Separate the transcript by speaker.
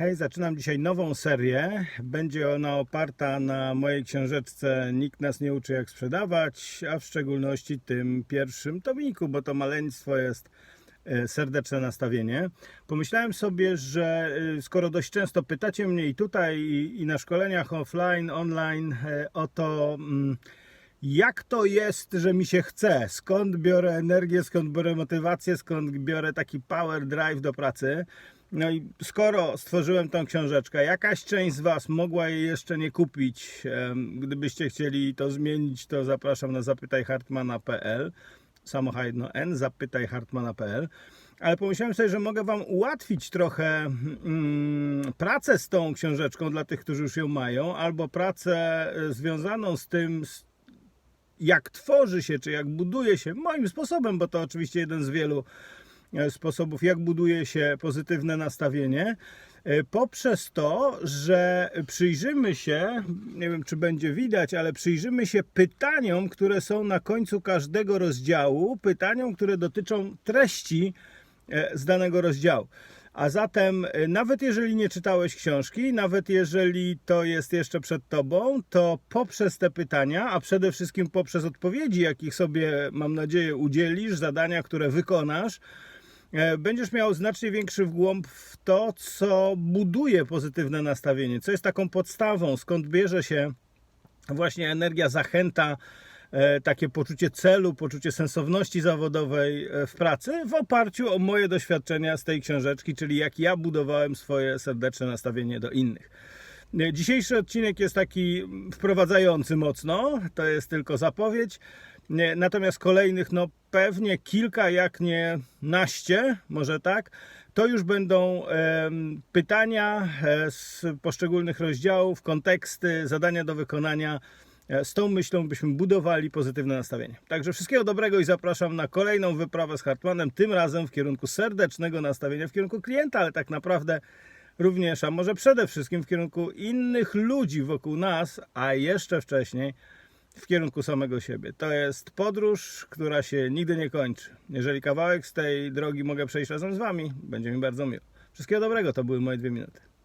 Speaker 1: Hej, zaczynam dzisiaj nową serię. Będzie ona oparta na mojej książeczce Nikt nas nie uczy jak sprzedawać, a w szczególności tym pierwszym tomiku, bo to maleństwo jest e, serdeczne nastawienie. Pomyślałem sobie, że e, skoro dość często pytacie mnie i tutaj, i, na szkoleniach offline, online e, o to, mm, jak to jest, że mi się chce, skąd biorę energię, skąd biorę motywację, skąd biorę taki power drive do pracy. No i skoro stworzyłem tą książeczkę, jakaś część z Was mogła jej jeszcze nie kupić. Gdybyście chcieli to zmienić, to zapraszam na zapytajhartmana.pl samochajno n zapytajhartmana.pl ale pomyślałem sobie, że mogę Wam ułatwić trochę mm, pracę z tą książeczką dla tych, którzy już ją mają, albo pracę e, związaną z tym, jak tworzy się, czy jak buduje się, moim sposobem, bo to oczywiście jeden z wielu sposobów, jak buduje się pozytywne nastawienie, e, poprzez to, że przyjrzymy się, nie wiem czy będzie widać, ale przyjrzymy się pytaniom, które są na końcu każdego rozdziału, pytaniom, które dotyczą treści e, z danego rozdziału. A zatem, e, nawet jeżeli nie czytałeś książki, nawet jeżeli to jest jeszcze przed tobą, to poprzez te pytania, a przede wszystkim poprzez odpowiedzi, jakich sobie, mam nadzieję, udzielisz, zadania, które wykonasz, e, będziesz miał znacznie większy wgłąb w to, co buduje pozytywne nastawienie, co jest taką podstawą, skąd bierze się właśnie energia, zachęta, e, takie poczucie celu, poczucie sensowności zawodowej e, w pracy w oparciu o moje doświadczenia z tej książeczki, czyli jak ja budowałem swoje serdeczne nastawienie do innych. E, Dzisiejszy odcinek jest taki wprowadzający mocno, to jest tylko zapowiedź. Natomiast kolejnych, no pewnie kilka, jak nie naście, może tak, to już będą em, pytania e, z poszczególnych rozdziałów, konteksty, zadania do wykonania. E, Z tą myślą byśmy budowali pozytywne nastawienie. Także wszystkiego dobrego i zapraszam na kolejną wyprawę z Hartmanem, tym razem w kierunku serdecznego nastawienia, w kierunku klienta, ale tak naprawdę również, a może przede wszystkim w kierunku innych ludzi wokół nas, a jeszcze wcześniej w kierunku samego siebie. To jest podróż, która się nigdy nie kończy. Jeżeli kawałek z tej drogi mogę przejść razem z Wami, będzie mi bardzo miło. Wszystkiego dobrego, to były moje dwie minuty.